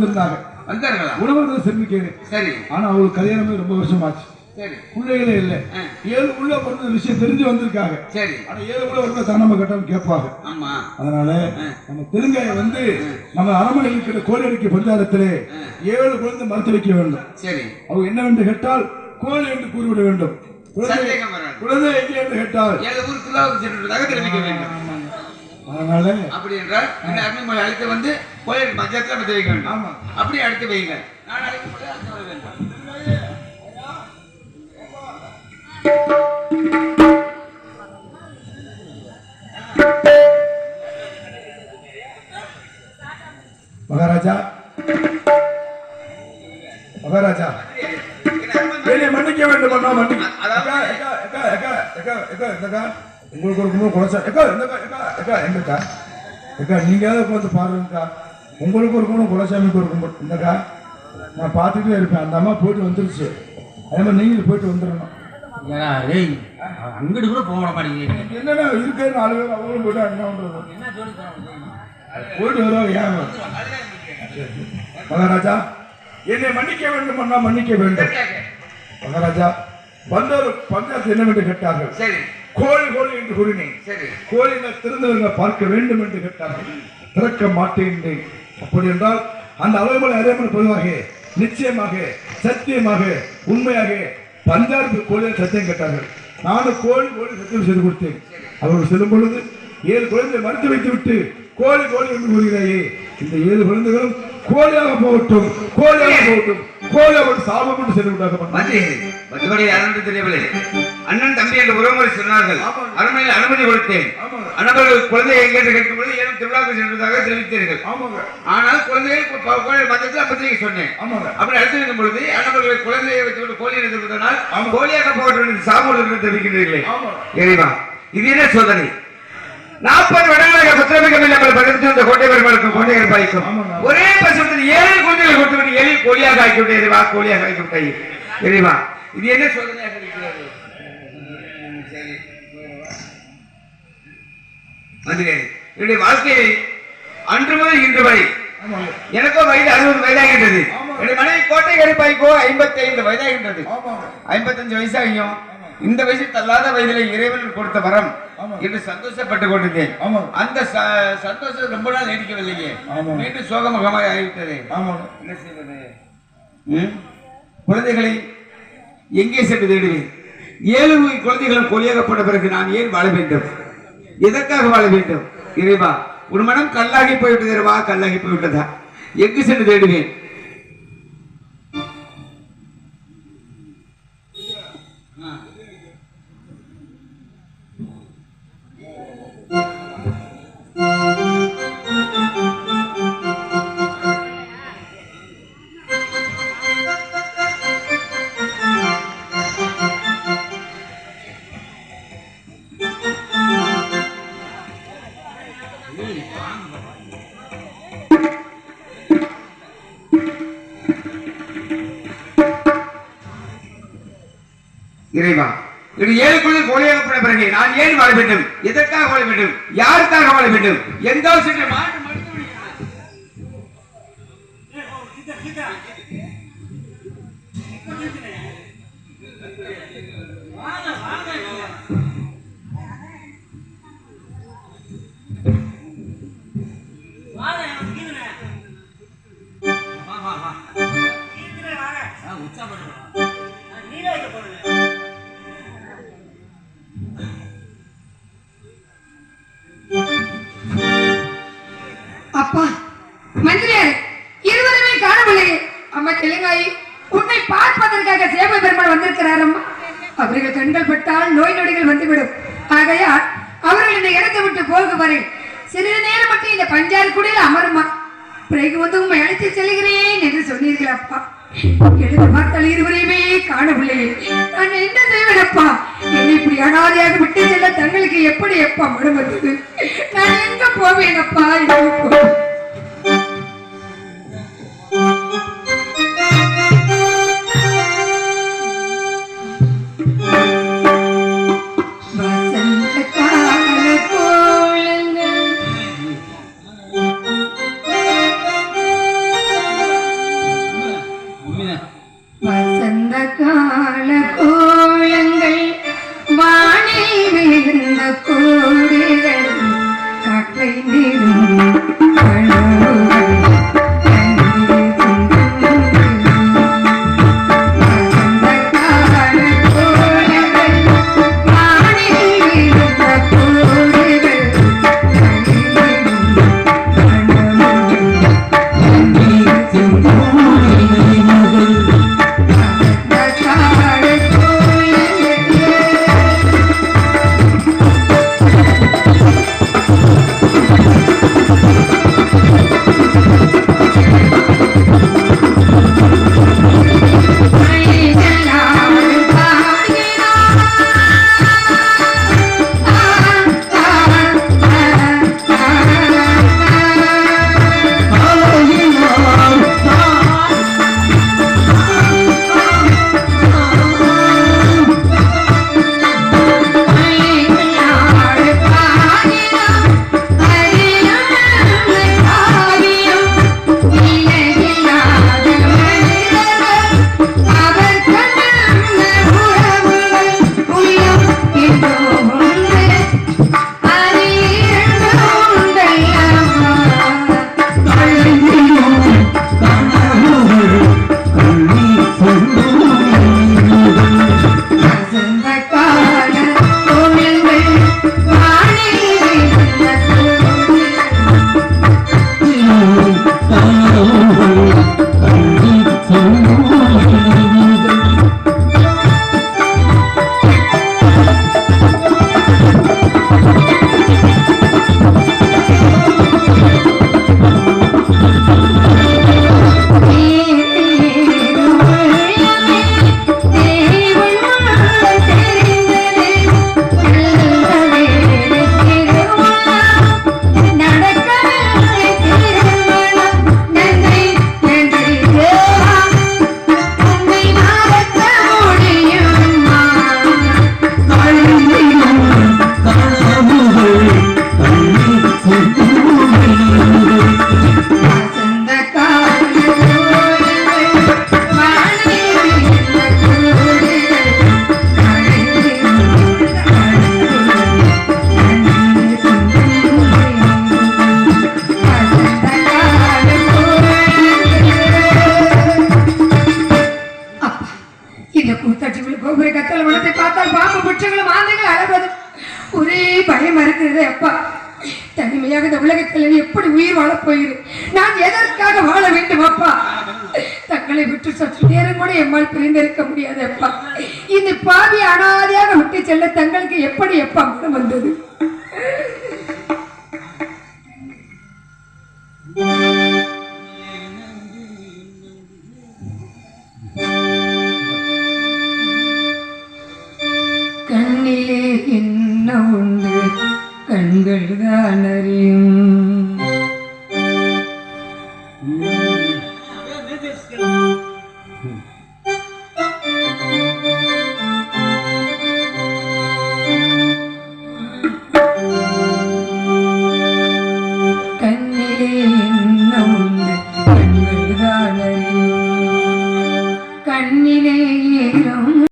இருந்தாங்க வந்தார்களா உணவர்கள் சரி. ஆனா அவங்களுக்கு கல்யாணமே ரொம்ப வருஷம் ஆச்சு சரி. பிள்ளைகளே இல்லை. ஏழு உள்ள பிறந்த விஷயம் தெரிஞ்சு வந்திருக்காங்க. சரி. ஆனா ஏழு உள்ள வந்து தனம கட்டம் கேட்பாங்க. ஆமா. அதனால நம்ம தெலுங்காய வந்து நம்ம அரண்மனை இருக்கிற கோழியடிக்கு பஞ்சாயத்திலே ஏழு குழந்தை மறுத்து வைக்க வேண்டும். சரி. அவங்க என்னவென்று கேட்டால் கோழி என்று கூறிவிட வேண்டும். குழந்தை எங்கே என்று கேட்டால் ஏழு ஊர் சென்றதாக தெரிவிக்க வேண்டும். அதனால அப்படி என்றால் அருமைமொழி அழைத்து வந்து கோயில் நம்ம தெரிவிக்க வேண்டும் ஆமா. அப்படி அடுத்து வைங்க. நான் அழைக்கப்பட்டு அடுத்து வர வேண்டும். மகாராஜா. மகாராஜா. என்னை மன்னிக்க வேண்டும் அண்ணா மன்னிக்க. உங்களுக்கு ஒரு குடும்பம் அக்கா இந்தக்கா அக்கா அக்கா எங்கக்கா அக்கா நீங்களாவது உட்காந்து பாருங்கக்கா. உங்களுக்கு ஒரு கும்பம் குலசாமிக்கு ஒரு கும்பம் இந்தக்கா நான் பார்த்துட்டே இருப்பேன். அந்த அம்மா போயிட்டு வந்துருச்சு. அதே மாதிரி நீங்களும் போயிட்டு வந்துடணும். ஏடா, டேய், அங்கிட்டு கூட போக விட மாட்டேங்கிறீங்க என்னென்ன இருக்கே நாலு பேர் அவங்களும் போயிட்டு என்ன தராங்க? போயிட்டு வருவாங்க ஏன் மகாராஜா என்னை மன்னிக்க வேண்டும் அண்ணா மன்னிக்க வேண்டும். மகாராஜா வந்தவர் பஞ்சாயத்து என்னவென்று கேட்டார்கள்? சரி. கோழி கோழி என்று கூறினேன். சரி. கோழிகள் திறந்தவங்க பார்க்க வேண்டும் என்று கேட்டார்கள். திறக்க மாட்டேன் அப்படி என்றால் அந்த அவைமலை அறியாமல் பொதுவாக நிச்சயமாக சத்தியமாக உண்மையாக பஞ்சாபி கோழியில் சத்தியம் கேட்டார்கள். நானும் கோழி கோழி சத்தியம் செய்து கொடுத்தேன். அவர்கள் செல்லும் பொழுது ஏழு குழந்தை மறுத்து வைத்து விட்டு கோழி கோழி என்று கூறுகிறாயே. இந்த ஏழு குழந்தைகளும் கோழியாக போகட்டும் கோழியாக போகட்டும். கோழியாக சாபம் என்று சென்று விட்டார்கள். தெரியவில்லை அண்ணன் தம்பி என்று உறவுமுறை சொன்னார்கள். அரண்மனையில் அனுமதி கொடுத்தேன். அண்ணவர்கள் குழந்தை எங்கே கேட்கும் பொழுது ஏனும் திருவிழாவுக்கு சென்றதாக தெரிவித்தீர்கள். ஆமாங்க. ஆனால் குழந்தைகள் மதத்தில் அப்பத்திரிகை சொன்னேன். அப்படி அடுத்து இருக்கும் பொழுது அண்ணவர்கள் குழந்தையை வைத்துவிட்டு கோழி ஆமாம். கோழியாக போகட்டும் என்று தெரிவிக்கின்றீர்களே இறைவா இது என்ன சோதனை? நாற்பது வருடங்களாக புத்திரமிக்கம் இல்லாமல் பகிர்ந்து வந்த கோட்டை பெருமாளுக்கும் கோட்டை ஆமாங்க. ஒரே பசுவத்தில் ஏழு குழந்தைகளை கொடுத்துவிட்டு ஏழு கோழியாக ஆக்கி விட்டு இறைவா கோழியாக ஆக்கி விட்டாய் இறைவா இது என்ன சோதனையாக இருக்கிறது? என்னுடைய வாழ்க்கையை அன்று முதல் இன்று வரை எனக்கோ வயது அறுபது வயதாகின்றது. என்னுடைய மனைவி கோட்டை கருப்பாய்க்கோ ஐம்பத்தி ஐந்து வயதாகின்றது ஐம்பத்தஞ்சு வயசாகியும் இந்த வயசு தள்ளாத வயதில இறைவன் கொடுத்த வரம். என்று சந்தோஷப்பட்டு கொண்டிருந்தேன். அந்த சந்தோஷம் ரொம்ப நாள் நீடிக்கவில்லையே. மீண்டும் சோகமுகமாக ஆகிவிட்டது. என்ன செய்வது? குழந்தைகளை எங்கே சென்று தேடுவேன்? ஏழு குழந்தைகளும் கொலியாகப்பட்ட பிறகு நான் ஏன் வாழ வேண்டும்? எதற்காக வாழ வேண்டும்? இறைவா உன் மனம் கல்லாகி போய்விட்டது இரவா கல்லாகி போய்விட்டதா? எங்கு சென்று தேடுவேன்? இறைவா. இது ஏழு குழந்தை கொலையாகப்பட்ட பிறகு நான் ஏன் வாழ வேண்டும்? எதற்காக வாழ வேண்டும்? யாருக்காக வாழ வேண்டும்? எந்த சென்று மாட்டு அவர்கள் கண்கள் பட்டால் நோய் நொடிகள் வந்துவிடும். ஆகையால் அவர்கள் இந்த இடத்தை விட்டு போகுவரை சிறிது நேரம் மட்டும் இந்த பஞ்சாறு குடியில் அமருமா? பிறகு வந்து உண்மை அழைத்து செல்கிறேன் என்று சொன்னீர்கள் அப்பா. எழுத பார்த்தால் இருவரையுமே காணவில்லையே நான் என்ன செய்வேன் அப்பா என்னை இப்படி அனாதையாக விட்டு செல்ல தங்களுக்கு எப்படி எப்பா மனம் வந்தது? நான் எங்க போவேன் அப்பா பயமா அப்பா. தனிமையாக இந்த உலகத்தில் எப்படி உயிர் வாழப் போகிறேன் நான் எதற்காக வாழ வேண்டும் அப்பா? தங்களை விட்டு சற்று நேரம் கூட எம்மால் பிரிந்திருக்க முடியாது அப்பா. இந்த பாவி அனாதையாக விட்டு செல்ல தங்களுக்கு எப்படி எப்பா மனம் வந்தது? கண்கள் தான் அறியும்